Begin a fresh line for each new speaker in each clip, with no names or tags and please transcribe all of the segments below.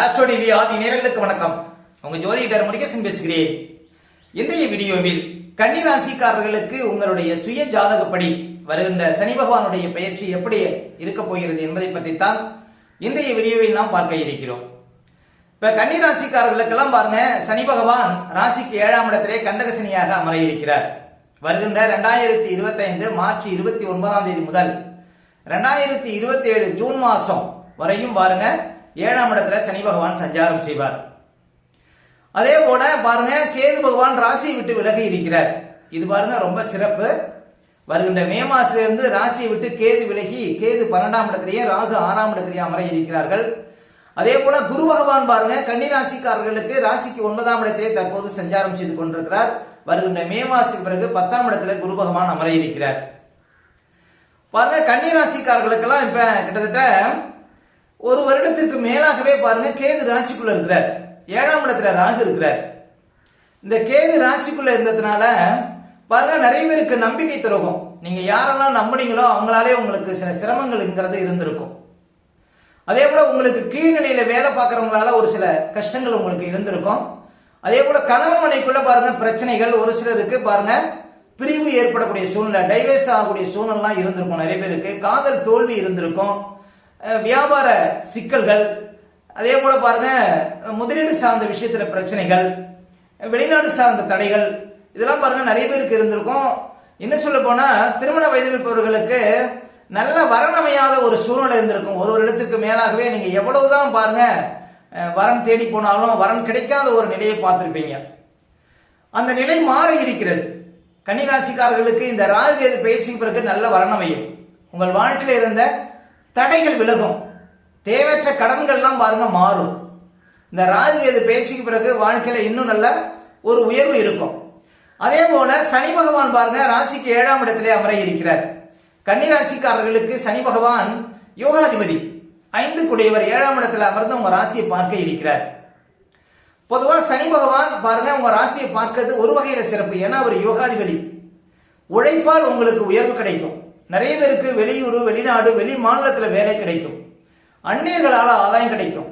Astro TV ஆதி நேரங்களுக்கு வணக்கம். உங்க ஜோதிடர் முருகேசன் பேசுகிறேன். இன்றைய வீடியோவில் கன்னி ராசிக்காரர்களுக்கு உங்களுடைய சுய ஜாதகப்படி வருகின்ற சனி பகவானுடைய பயிற்சி எப்படி இருக்க போகிறது என்பதை பற்றித்தான் இன்றைய வீடியோவில் நாம் பார்க்க இருக்கிறோம். இப்ப கன்னி ராசிக்காரர்களுக்கெல்லாம் பாருங்க சனி பகவான் ராசிக்கு ஏழாம் இடத்திலே கண்டக சனியாக அமர இருக்கிறார் வருகின்ற ரெண்டாயிரத்தி இருபத்தைந்து மார்ச் இருபத்தி ஒன்பதாம் தேதி முதல் ரெண்டாயிரத்தி இருபத்தி ஏழு ஜூன் மாசம் வரையும் பாருங்க ஏழாம் இடத்துல சனி பகவான் சஞ்சாரம் செய்வார். அதே போல பாருங்க கேது பகவான் ராசியை விட்டு விலகி இருக்கிறார். இது பாருங்க ரொம்ப சிறப்பு. வருகின்ற மே மாசிலிருந்து ராசியை விட்டு கேது விலகி கேது பன்னெண்டாம் இடத்திலேயே ராகு ஆறாம் இடத்திலேயே அமர இருக்கிறார்கள். அதே போல குரு பகவான் பாருங்க கன்னி ராசிக்காரர்களுக்கு ராசிக்கு ஒன்பதாம் இடத்திலே தற்போது சஞ்சாரம் செய்து கொண்டிருக்கிறார். வருகின்ற மே மாசுக்கு பிறகு பத்தாம் இடத்துல குரு பகவான் அமர இருக்கிறார். பாருங்க கன்னி ராசிக்காரர்களுக்கெல்லாம் இப்ப கிட்டத்தட்ட ஒரு வருடத்திற்கு மேலாகவே பாருங்க கேது ராசிக்குள்ள இருக்கிறார். ஏழாம் இடத்துல ராகு இருக்கிறார். இந்த கேது ராசிக்குள்ள இருந்ததுனால பாருங்க நிறைய பேருக்கு நம்பிக்கை துரோகம். நீங்க யாரெல்லாம் நம்புனீங்களோ அவங்களாலே உங்களுக்கு சில சிரமங்கள்ங்கிறது இருந்திருக்கும். அதே போல உங்களுக்கு கீழ்நிலையில வேலை பார்க்கறவங்களால ஒரு சில கஷ்டங்கள் உங்களுக்கு இருந்திருக்கும். அதே போல கணவன் மனைக்குள்ள பாருங்க பிரச்சனைகள் ஒரு சிலருக்கு பாருங்க பிரிவு ஏற்படக்கூடிய சூழ்நிலை டைவர்ஸ் ஆகக்கூடிய சூழ்நிலாம் இருந்திருக்கும் நிறைய பேருக்கு. காதல் தோல்வி இருந்திருக்கும். வியாபார சிக்கல்கள் அதே போல பாருங்க முதலீடு சார்ந்த விஷயத்துல பிரச்சனைகள் வெளிநாடு சார்ந்த தடைகள் இதெல்லாம் பாருங்க நிறைய பேருக்கு இருந்திருக்கும். என்ன சொல்ல போனா திருமண வயதில் இருப்பவர்களுக்கு நல்ல வரனமையாத ஒரு சூழ்நிலை இருந்திருக்கும். ஒரு வருடத்துக்கு மேலாகவே நீங்க எவ்வளவுதான் பாருங்க வரன் தேடி போனாலும் வரன் கிடைக்காத ஒரு நிலையை பார்த்துருப்பீங்க. அந்த நிலை மாறி இருக்கிறது. கன்னிராசிக்காரர்களுக்கு இந்த ராகுகேது பயிற்சிக்கு பிறகு நல்ல வரணமையும் உங்கள் வாழ்க்கையில் இருந்த தடைகள் விலகும். தேவையற்ற கடன்கள்லாம் பாருங்க மாறும். இந்த ராஜு எது பேச்சுக்கு பிறகு வாழ்க்கையில இன்னும் நல்ல ஒரு உயர்வு இருக்கும். அதே போல சனி பகவான் பாருங்க ராசிக்கு ஏழாம் இடத்திலே அமர இருக்கிறார். கன்னிராசிக்காரர்களுக்கு சனி பகவான் யோகாதிபதி. ஐந்து குடையவர் ஏழாம் இடத்துல அமர்ந்து உங்க ராசியை பார்க்க இருக்கிறார். பொதுவா சனி பகவான் பாருங்க உங்க ராசியை பார்க்கறது ஒரு வகையில சிறப்பு. ஏன்னா அவர் யோகாதிபதி. உழைப்பால் உங்களுக்கு உயர்வு கிடைக்கும். நிறைய பேருக்கு வெளியூர் வெளிநாடு வெளி மாநிலத்தில் வேலை கிடைக்கும். அந்நியர்களால் ஆதாயம் கிடைக்கும்.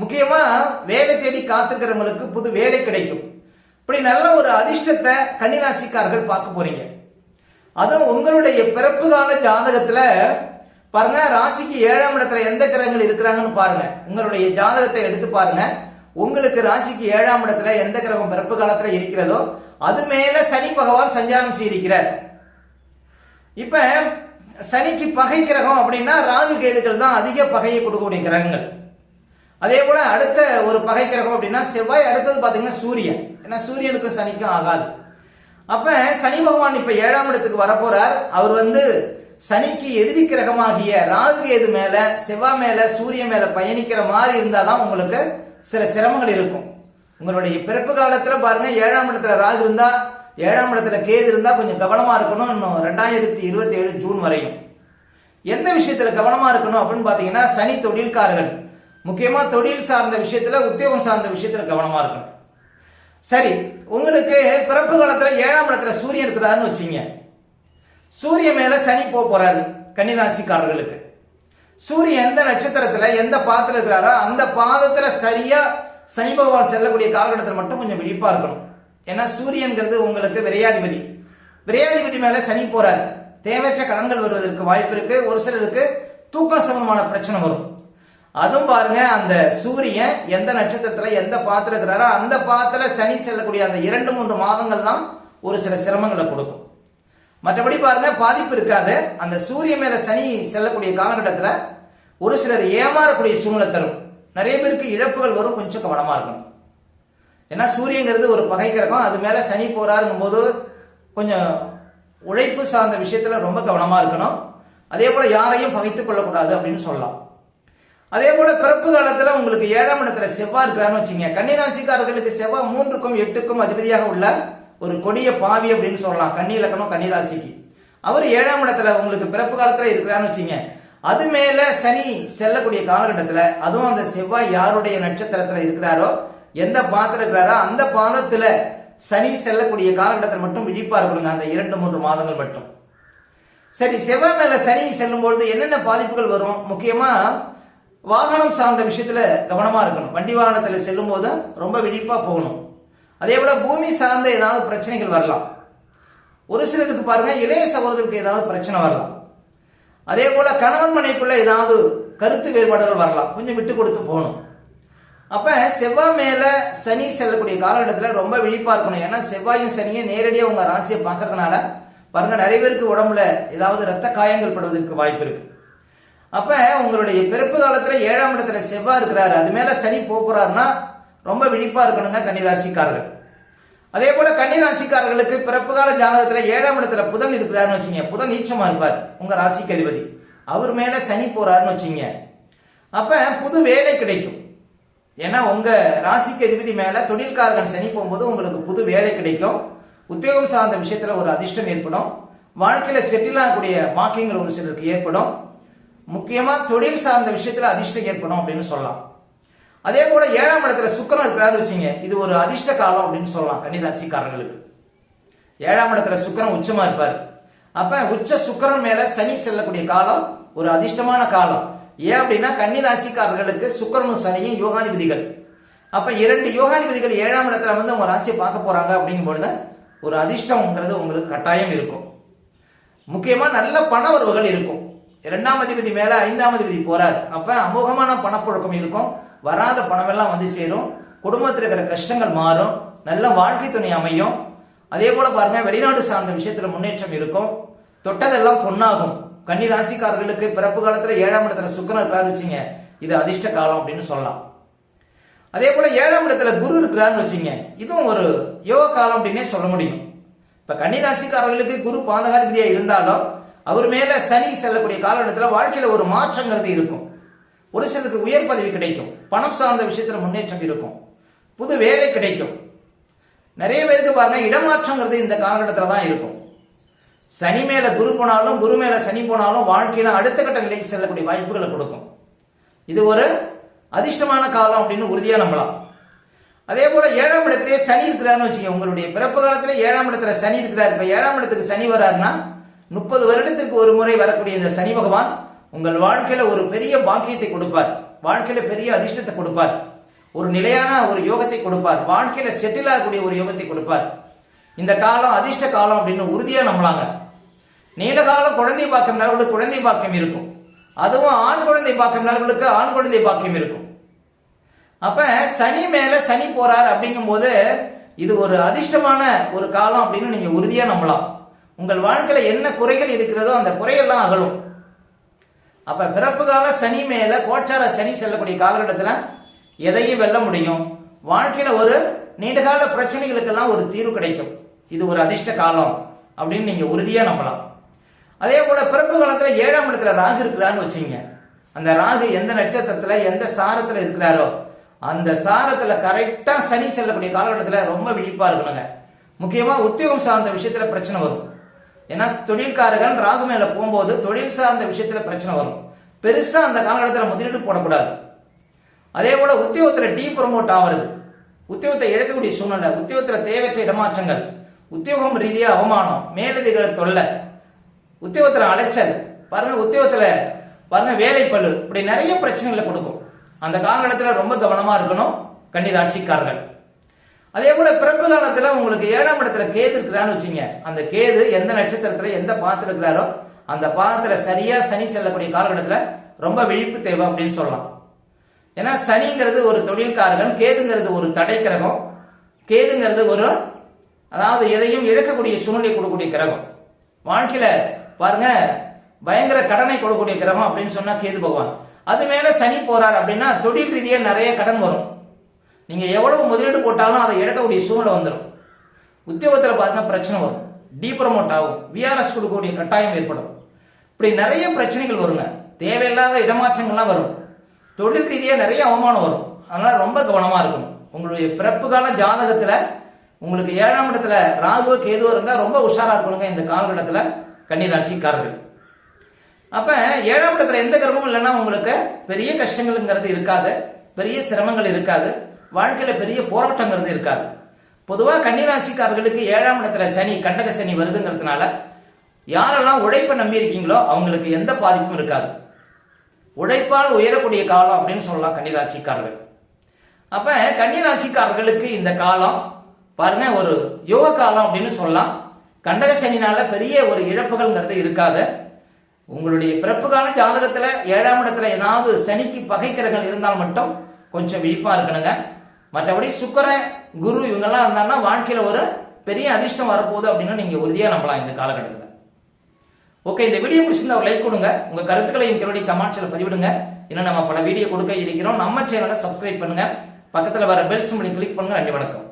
முக்கியமாக வேலை தேடி காத்துக்கிறவங்களுக்கு புது வேலை கிடைக்கும். இப்படி நல்ல ஒரு அதிர்ஷ்டத்தை கன்னிராசிக்காரர்கள் பார்க்க போறீங்க. அதுவும் உங்களுடைய பிறப்பு கால ஜாதகத்தில் பாருங்க ராசிக்கு ஏழாம் இடத்துல எந்த கிரகங்கள் இருக்கிறாங்கன்னு பாருங்க. உங்களுடைய ஜாதகத்தை எடுத்து பாருங்க. உங்களுக்கு ராசிக்கு ஏழாம் இடத்துல எந்த கிரகம் பிறப்பு காலத்துல இருக்கிறதோ அது மேல சனி பகவான் சஞ்சாரம் செய்திருக்கிறார். இப்ப சனிக்கு பகை கிரகம் அப்படின்னா ராகு கேதுகள் தான் அதிக பகையை கொடுக்கக்கூடிய கிரகங்கள். அதே போல அடுத்த ஒரு பகை கிரகம் அப்படின்னா செவ்வாய் அடுத்தது பாத்தீங்கன்னா சூரியன். ஏன்னா சூரியனுக்கும் சனிக்கும் ஆகாது. அப்ப சனி பகவான் இப்ப ஏழாம் இடத்துக்கு வரப்போறார். அவர் வந்து சனிக்கு எதிரி கிரகமாகிய ராகு கேது மேல செவ்வாய் மேல சூரியன் மேல பயணிக்கிற மாதிரி இருந்தாதான் உங்களுக்கு சில சிரமங்கள் இருக்கும். உங்களுடைய பிறப்பு காலத்துல பாருங்க ஏழாம் இடத்துல ராகு இருந்தா ஏழாம் இடத்துல கேது இருந்தா கொஞ்சம் கவனமா இருக்கணும். இன்னும் ரெண்டாயிரத்தி இருபத்தி ஏழு ஜூன் வரையும். எந்த விஷயத்துல கவனமா இருக்கணும் அப்படின்னு பாத்தீங்கன்னா சனி தொழில்காரர்கள். முக்கியமா தொழில் சார்ந்த விஷயத்துல உத்தியோகம் சார்ந்த விஷயத்துல கவனமா இருக்கணும். சரி உங்களுக்கு பிறப்பு காலத்துல ஏழாம் இடத்துல சூரியன் இருக்குதான்னு வச்சீங்க. சூரியன் மேல சனி போக போறாரு கன்னிராசிக்காரர்களுக்கு. சூரியன் எந்த நட்சத்திரத்துல எந்த பாதத்துல இருக்கிறாரோ அந்த பாதத்துல சரியா சனி பகவான் செல்லக்கூடிய காலகட்டத்தில் மட்டும் கொஞ்சம் விழிப்பா இருக்கணும். ஏன்னா சூரியன்கிறது உங்களுக்கு விரையாதிபதி. விரையாதிபதி மேல சனி போறாரு. தேவையற்ற கடன்கள் வருவதற்கு வாய்ப்பு இருக்கு. ஒரு சிலருக்கு தூக்கம் சமமான பிரச்சனை வரும். அதுவும் பாருங்க அந்த சூரியன் எந்த நட்சத்திரத்துல எந்த பாத்திரம் இருக்கிறாரோ அந்த பாத்திர சனி செல்லக்கூடிய அந்த இரண்டு மூன்று மாதங்கள் தான் ஒரு சில சிரமங்களை கொடுக்கும். மற்றபடி பாருங்க பாதிப்பு இருக்காது. அந்த சூரியன் மேல சனி செல்லக்கூடிய காலகட்டத்தில் ஒரு சிலர் ஏமாறக்கூடிய சூழ்நிலை தரும். நிறைய பேருக்கு இழப்புகள் வரும் கொஞ்சம் கவனமா இருக்கணும். ஏன்னா சூரியங்கிறது ஒரு பகை கிரகம் அது மேல சனி போறாருங்கும் போது கொஞ்சம் உழைப்பு சார்ந்த விஷயத்துல ரொம்ப கவனமா இருக்கணும். அதே போல யாரையும் பகைத்துக் கொள்ளக்கூடாது அப்படின்னு சொல்லலாம். அதே போல பிறப்பு காலத்துல உங்களுக்கு ஏழாம் இடத்துல செவ்வாய் இருக்கிறான்னு வச்சுங்க கன்னிராசிக்காரர்களுக்கு செவ்வாய் மூன்றுக்கும் எட்டுக்கும் அதிபதியாக உள்ள ஒரு கொடிய பாவி அப்படின்னு சொல்லலாம். கன்னி இலக்கணம் கன்னிராசிக்கு அவர் ஏழாம் இடத்துல உங்களுக்கு பிறப்பு காலத்துல இருக்கிறான்னு வச்சுங்க அது மேல சனி செல்லக்கூடிய காலகட்டத்துல அதுவும் அந்த செவ்வாய் யாருடைய நட்சத்திரத்துல இருக்கிறாரோ எந்த பாதத்தில் இருக்கிறாரோ அந்த பாதத்தில் சனி செல்லக்கூடிய காலகட்டத்தில் மட்டும் விழிப்பா இருக்கணுங்க. அந்த இரண்டு மூன்று மாதங்கள் மட்டும். சரி செவ்வாய் மேல சனி செல்லும் பொழுது என்னென்ன பாதிப்புகள் வரும்? முக்கியமா வாகனம் சார்ந்த விஷயத்துல கவனமா இருக்கணும். வண்டி வாகனத்துல செல்லும் போது ரொம்ப விழிப்பா போகணும். அதே போல பூமி சார்ந்த ஏதாவது பிரச்சனைகள் வரலாம். ஒரு சிலருக்கு பாருங்க இளைய சகோதரருக்கு ஏதாவது பிரச்சனை வரலாம். அதே போல கணவன் மனைக்குள்ள ஏதாவது கருத்து வேறுபாடுகள் வரலாம். கொஞ்சம் விட்டு கொடுத்து போகணும். அப்ப செவ்வாய் மேல சனி செல்லக்கூடிய காலகட்டத்தில் ரொம்ப விழிப்பா இருக்கணும். ஏன்னா செவ்வாயும் சனியும் நேரடியாக உங்க ராசியை பார்க்கறதுனால பாருங்க நிறைய பேருக்கு உடம்புல ஏதாவது ரத்த காயங்கள் படுவதற்கு வாய்ப்பு இருக்கு. அப்ப உங்களுடைய பிறப்பு காலத்துல ஏழாம் இடத்துல செவ்வாய் இருக்கிறாரு. அது மேல சனி போக போறாருன்னா ரொம்ப விழிப்பா இருக்கணுங்க கன்னிராசிக்காரர்கள். அதே போல கன்னிராசிக்காரர்களுக்கு பிறப்பு கால ஜாதகத்துல ஏழாம் இடத்துல புதன் இருக்கிறாருன்னு வச்சுங்க புதன் நீச்சமா இருப்பார். உங்க ராசிக்கு அதிபதி. அவர் மேல சனி போறாருன்னு வச்சுங்க அப்ப புது வேலை கிடைக்கும். ஏன்னா உங்க ராசிக்கு அதிபதி மேல தொழில்காரகன் சனி போகும்போது உங்களுக்கு புது வேலை கிடைக்கும். உத்தியோகம் சார்ந்த விஷயத்துல ஒரு அதிர்ஷ்டம் ஏற்படும். வாழ்க்கையில செட்டில் ஆகக்கூடிய வாக்கியங்கள் ஒரு சிலருக்கு ஏற்படும். முக்கியமா தொழில் சார்ந்த விஷயத்துல அதிர்ஷ்டம் ஏற்படும் அப்படின்னு சொல்லலாம். அதே போல ஏழாம் இடத்துல சுக்கரன் இருக்கிறாரு வச்சுங்க இது ஒரு அதிர்ஷ்ட காலம் அப்படின்னு சொல்லலாம் கன்னிராசிக்காரர்களுக்கு. ஏழாம் இடத்துல சுக்கரன் உச்சமா இருப்பார். அப்ப உச்ச சுக்கரன் மேல சனி செல்லக்கூடிய காலம் ஒரு அதிர்ஷ்டமான காலம். ஏன் அப்படின்னா கன்னி ராசிக்காரர்களுக்கு சுக்கரனும் சனியும் யோகாதிபதிகள். அப்ப இரண்டு யோகாதிபதிகள் ஏழாம் இடத்துல வந்து உங்க ராசியை பார்க்க போறாங்க அப்படிங்கும்பொழுது ஒரு அதிர்ஷ்டம்ங்கிறது உங்களுக்கு கட்டாயம் இருக்கும். முக்கியமா நல்ல பண உறவுகள் இருக்கும். இரண்டாம் அதிபதி மேல ஐந்தாம் அதிபதி போறார். அப்ப அமோகமான பணப்புழக்கம் இருக்கும். வராத பணம் எல்லாம் வந்து சேரும். குடும்பத்தில் இருக்கிற கஷ்டங்கள் மாறும். நல்ல வாழ்க்கை துணை அமையும். அதே போல பாருங்க வெளிநாடு சார்ந்த விஷயத்துல முன்னேற்றம் இருக்கும். தொட்டதெல்லாம் பொன்னாகும். கன்னி ராசிக்காரர்களுக்கு பிறப்பு காலத்துல ஏழாம் இடத்துல சுக்கரன் இருக்கிறாரு வச்சுங்க இது அதிர்ஷ்ட காலம் அப்படின்னு சொல்லலாம். அதே போல ஏழாம் இடத்துல குரு இருக்கிறாருன்னு வச்சுங்க இதுவும் ஒரு யோக காலம் அப்படின்னே சொல்ல முடியும். இப்ப கன்னி ராசிக்காரர்களுக்கு குரு பாதகாதிபதியா இருந்தாலும் அவர் மேல சனி செல்லக்கூடிய காலகட்டத்தில் வாழ்க்கையில ஒரு மாற்றங்கிறது இருக்கும். ஒரு சிலருக்கு உயர் பதவி கிடைக்கும் பணம் சார்ந்த விஷயத்துல முன்னேற்றம் இருக்கும் புது வேலை கிடைக்கும். நிறைய பேருக்கு பாருங்க இடமாற்றங்கிறது இந்த காலகட்டத்தில் தான் இருக்கும். சனி மேல குரு போனாலும் குரு மேல சனி போனாலும் வாழ்க்கையில அடுத்த கட்ட நிலைக்கு செல்லக்கூடிய வாய்ப்புகளை கொடுக்கும். இது ஒரு அதிர்ஷ்டமான காலம் அப்படின்னு உறுதியா நம்பலாம். அதே போல ஏழாம் இடத்திலே சனி இருக்கிறாருன்னு வச்சுக்கோங்க உங்களுடைய பிறப்பு காலத்துல ஏழாம் இடத்துல சனி இருக்கிறார். இப்ப ஏழாம் இடத்துக்கு சனி வராருன்னா முப்பது வருடத்திற்கு ஒரு முறை வரக்கூடிய இந்த சனி பகவான் உங்கள் வாழ்க்கையில ஒரு பெரிய பாக்கியத்தை கொடுப்பார். வாழ்க்கையில பெரிய அதிர்ஷ்டத்தை கொடுப்பார். ஒரு நிலையான ஒரு யோகத்தை கொடுப்பார். வாழ்க்கையில செட்டில் ஆகக்கூடிய ஒரு யோகத்தை கொடுப்பார். இந்த காலம் அதிர்ஷ்ட காலம் அப்படின்னு உறுதியா நம்பலாங்க நீண்ட காலம் குழந்தை பாக்கியம் குழந்தை பாக்கியம் இருக்கும். அதுவும் ஆண் குழந்தை பாக்கியம் நபர்களுக்கு ஆண் குழந்தை பாக்கியம் இருக்கும். அப்ப சனி மேல சனி போறார் அப்படிங்கும்போது இது ஒரு அதிர்ஷ்டமான ஒரு காலம் அப்படின்னு நீங்க உறுதியா நம்பலாம். உங்கள் வாழ்க்கையில என்ன குறைகள் இருக்கிறதோ அந்த குறையெல்லாம் அகலும். அப்ப பிறப்பு கால சனி மேல கோச்சார சனி செல்லக்கூடிய காலகட்டத்தில் எதையும் வெல்ல முடியும். வாழ்க்கையில ஒரு நீண்டகால பிரச்சனைகளுக்கெல்லாம் ஒரு தீர்வு கிடைக்கும். இது ஒரு அதிர்ஷ்ட காலம் அப்படின்னு நீங்க உறுதியா நம்பலாம். அதே போல பிறப்பு காலத்துல ஏழாம் இடத்துல ராகு இருக்கிறான்னு வச்சுங்க அந்த ராகு எந்த நட்சத்திரத்துல எந்த சாரத்துல இருக்கிறாரோ அந்த சாரத்துல கரெக்டா சனி செல்லக்கூடிய காலகட்டத்தில் ரொம்ப விழிப்பா இருக்கணுங்க. முக்கியமா உத்தியோகம் சார்ந்த விஷயத்துல பிரச்சனை வரும். ஏன்னா தொழில்காரர்கள் ராகு மேல போகும்போது தொழில் சார்ந்த விஷயத்துல பிரச்சனை வரும். பெருசா அந்த காலகட்டத்தில் முதலீடு போடக்கூடாது. அதே போல உத்தியோகத்துல டீ ப்ரொமோட் ஆகிறது உத்தியோகத்தை இழக்கக்கூடிய சூழ்நிலை உத்தியோகத்துல தேவையற்ற இடமாற்றங்கள் உத்தியோகம் ரீதியா அவமானம் மேலதிகளை தொல்லை உத்தியோகத்துல அலைச்சல் பாருங்க உத்தியோகத்துல பாருங்க வேலைப்பழு இப்படி நிறைய பிரச்சனைகளை கொடுக்கும். அந்த காலகட்டத்தில் ரொம்ப கவனமா இருக்கணும் கன்னி ராசிக்காரர்கள். அதே போல பிறப்பு காலத்துல உங்களுக்கு ஏழாம் இடத்துல கேது இருக்கிறான்னு வச்சுங்க. அந்த கேது எந்த நட்சத்திரத்துல எந்த பாதத்துல இருக்கிறாரோ அந்த பாதத்துல சரியா சனி செல்லக்கூடிய காலகட்டத்துல ரொம்ப விழிப்பு தேவை அப்படின்னு சொல்லலாம். ஏன்னா சனிங்கிறது ஒரு தொழில்காரகன் கேதுங்கிறது ஒரு தடை கிரகம் கேதுங்கிறது ஒரு அதாவது எதையும் இழக்கக்கூடிய சூழ்நிலை கொடுக்கக்கூடிய கிரகம். வாழ்க்கையில பாருங்க பயங்கர கடனை கொடுக்கக்கூடிய கிரகம் அப்படின்னு சொன்னா கேது பகவான். அது மேல சனி போறார் அப்படின்னா தொழில் ரீதியா நிறைய கடன் வரும். நீங்க எவ்வளவு முதலீடு போட்டாலும் அதை இழக்கக்கூடிய சூழ்நிலை வந்துடும் உத்தியோகத்தில் பார்த்தா பிரச்சனை வரும். டி ப்ரமோட் ஆகும் விஆர்எஸ் கொடுக்கக்கூடிய கட்டாயம் ஏற்படும். இப்படி நிறைய பிரச்சனைகள் வருங்க. தேவையில்லாத இடமாற்றங்கள்லாம் வரும். தொழில் ரீதியாக நிறைய அவமானம் வரும். அதனால ரொம்ப கவனமாக இருக்கணும். உங்களுடைய பிறப்புக்கான ஜாதகத்தில் உங்களுக்கு ஏழாம் இடத்துல ராகுவ கேதுவோ இருந்தால் ரொம்ப உஷாரா இருக்கணுங்க இந்த காலகட்டத்தில் கன்னி ராசிக்காரர்கள் அப்ப ஏழாம் இடத்துல எந்த கிரகமும் இல்லைன்னா உங்களுக்கு பெரிய கஷ்டங்கள்ங்கிறது இருக்காது பெரிய சிரமங்கள் இருக்காது வாழ்க்கையில பெரிய போராட்டங்கிறது இருக்காது. பொதுவாக கன்னிராசிக்காரர்களுக்கு ஏழாம் இடத்துல சனி கண்டக சனி வருதுங்கிறதுனால யாரெல்லாம் உழைப்பை நம்பி இருக்கீங்களோ அவங்களுக்கு எந்த பாதிப்பும் இருக்காது. உழைப்பால் உயரக்கூடிய காலம் அப்படின்னு சொல்லலாம் கன்னிராசிக்காரர்கள். அப்ப கன்னிராசிக்காரர்களுக்கு இந்த காலம் பாருங்க ஒரு யோக காலம் அப்படின்னு சொல்லலாம். கண்டக சனினால பெரிய ஒரு இழப்புகள்ங்கிறது இருக்காது. உங்களுடைய பிறப்பு கால ஜாதகத்துல ஏழாம் இடத்துல ஏதாவது சனிக்கு பகைக்கிரகங்கள் இருந்தால் மட்டும் கொஞ்சம் விழிப்பா இருக்கணுங்க. மற்றபடி சுக்கர குரு இவங்கெல்லாம் இருந்தாங்கன்னா வாழ்க்கையில ஒரு பெரிய அதிர்ஷ்டம் வரப்போகுது அப்படின்னு நீங்க உறுதியா நம்பலாம் இந்த காலகட்டத்தில். ஓகே இந்த வீடியோ பிடிச்சிருந்தா ஒரு லைக் கொடுங்க. உங்க கருத்துக்களையும் கீழே கமெண்ட்ஸ்ல பதிவிடுங்க. ஏன்னா நம்ம பல வீடியோ கொடுக்க இருக்கிறோம். நம்ம சேனலை சப்ஸ்கிரைப் பண்ணுங்க. பக்கத்துல வர பெல் சிம்பிளை கிளிக் பண்ணுங்க. நன்றி வணக்கம்.